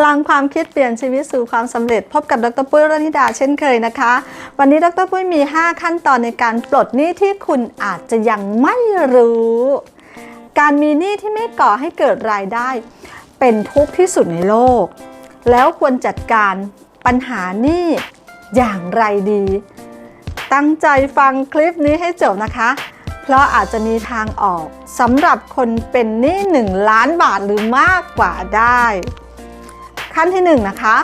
พลังความคิดเปลี่ยนชีวิตสู่ความสำเร็จ พบกับดรปุ้ยรณิดาเช่นเคยนะคะ วันนี้ดรปุ้ยมี 5 ขั้นตอนในการปลดหนี้ที่คุณอาจจะยังไม่รู้ การมีหนี้ที่ไม่ก่อให้เกิดรายได้ เป็นทุกข์ที่สุดในโลก แล้วควรจัดการปัญหาหนี้อย่างไรดี ตั้งใจฟังคลิปนี้ให้จบนะคะ เพราะอาจจะมีทางออกสำหรับคนเป็นหนี้1ล้านบาทหรือมากกว่าได้ ขั้นที่1นนะคะ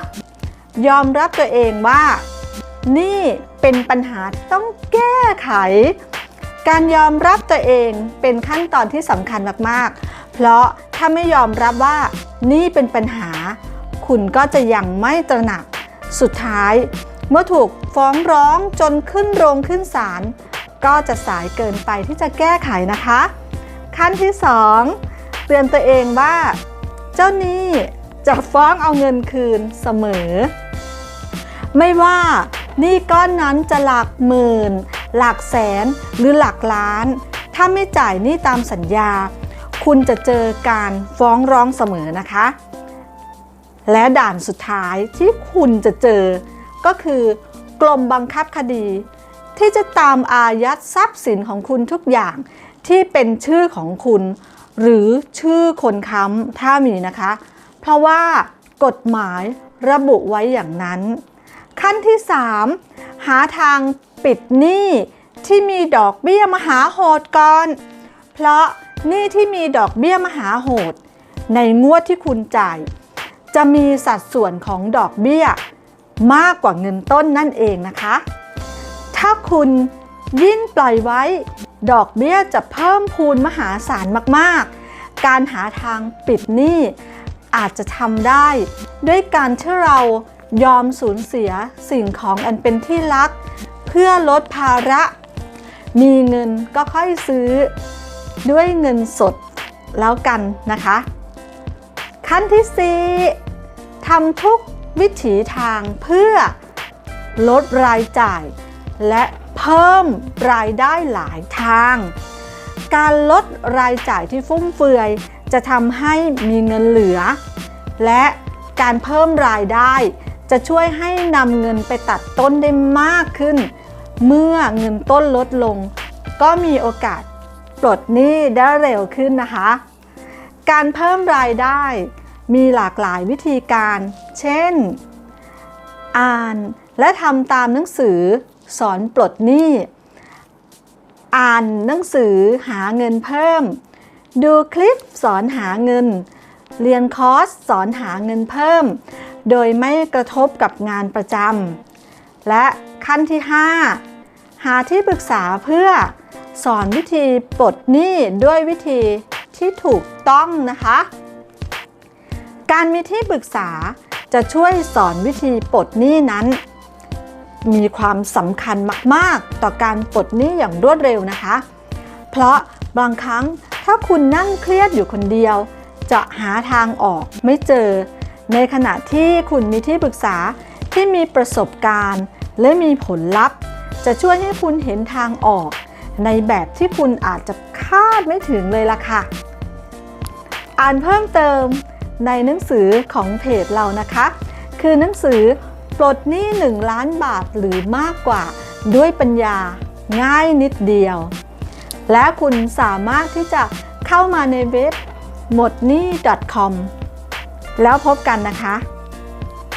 ยอมรับตัวเองว่า นี่เป็นปัญหาต้องแก้ไข การยอมรับตัวเองเป็นขั้นตอนที่สำคัญมากๆ เพราะถ้าไม่ยอมรับว่านี่เป็นปัญหา คุณก็จะยังไม่ตระหนัก สุดท้าย เมื่อถูกฟ้องร้องจนขึ้นโรงขึ้นศาลก็จะสายเกินไปที่จะแก้ไขนะคะ ขั้นที่ 2 เตือนตัวเองว่า เจ้านี้ จะฟ้องเอาเงินคืนเสมอ ไม่ว่าหนี้ก้อนนั้นจะหลักหมื่น หลักแสนหรือหลักล้าน ถ้าไม่จ่ายหนี้ตามสัญญา คุณจะเจอการฟ้องร้องเสมอนะคะ และด่านสุดท้ายที่คุณจะเจอ ก็คือกรมบังคับคดี ที่จะตามอายัดทรัพย์สินของคุณทุกอย่างที่เป็นชื่อของคุณ หรือชื่อคนค้ำถ้ามีนะคะ เพราะว่ากฎหมายระบุไว้อย่างนั้น ขั้นที่ 3 หาทางปิดหนี้ที่มีดอกเบี้ยมหาโหดก่อน เพราะหนี้ที่มีดอกเบี้ยมหาโหด ในงวดที่คุณจ่าย จะมีสัดส่วนของดอกเบี้ย มากกว่าเงินต้นนั่นเองนะคะ ถ้าคุณยิ่งปล่อยไว้ ดอกเบี้ยจะเพิ่มพูนมหาศาลมากๆ การหาทางปิดหนี้ อาจจะทำได้ ด้วยการที่เรายอมสูญเสียสิ่งของอันเป็นที่รัก เพื่อลดภาระ มีเงินก็ค่อยซื้อด้วยเงินสดแล้วกันนะคะ ขั้นที่4ทำทุกวิถีทางเพื่อลดรายจ่าย และเพิ่มรายได้หลายทาง การลดรายจ่ายที่ฟุ่มเฟือย จะทำให้มีเงินเหลือ และการเพิ่มรายได้ จะช่วยให้นำเงินไปตัดต้นได้มากขึ้น เมื่อเงินต้นลดลง ก็มีโอกาสปลดหนี้ได้เร็วขึ้นนะคะ การเพิ่มรายได้มีหลากหลายวิธีการ เช่น อ่านและทำตามหนังสือสอนปลดหนี้ อ่านหนังสือหาเงินเพิ่ม ดูคลิปสอนหาเงิน เรียนคอร์สสอนหาเงินเพิ่ม โดยไม่กระทบกับงานประจำ และขั้นที่ 5 หาที่ปรึกษาเพื่อสอนวิธีปลดหนี้ด้วยวิธีที่ถูกต้องนะคะ การมีที่ปรึกษาจะช่วยสอนวิธีปลดหนี้นั้น มีความสำคัญมาก ๆ ต่อการปลดหนี้อย่างรวดเร็วนะคะ เพราะบางครั้ง ถ้าคุณนั่งเครียดอยู่คนเดียว จะหาทางออกไม่เจอ ในขณะที่คุณมีที่ปรึกษาที่มีประสบการณ์ และมีผลลัพธ์ จะช่วยให้คุณเห็นทางออก ในแบบที่คุณอาจจะคาดไม่ถึงเลยล่ะค่ะ อ่านเพิ่มเติมในหนังสือของเพจเรานะคะ คือหนังสือปลดหนี้ 1 ล้านบาทหรือมากกว่าด้วยปัญญาง่ายนิดเดียว และคุณสามารถที่จะเข้ามาในเว็บหมดหนี้ .com แล้วพบกันนะคะ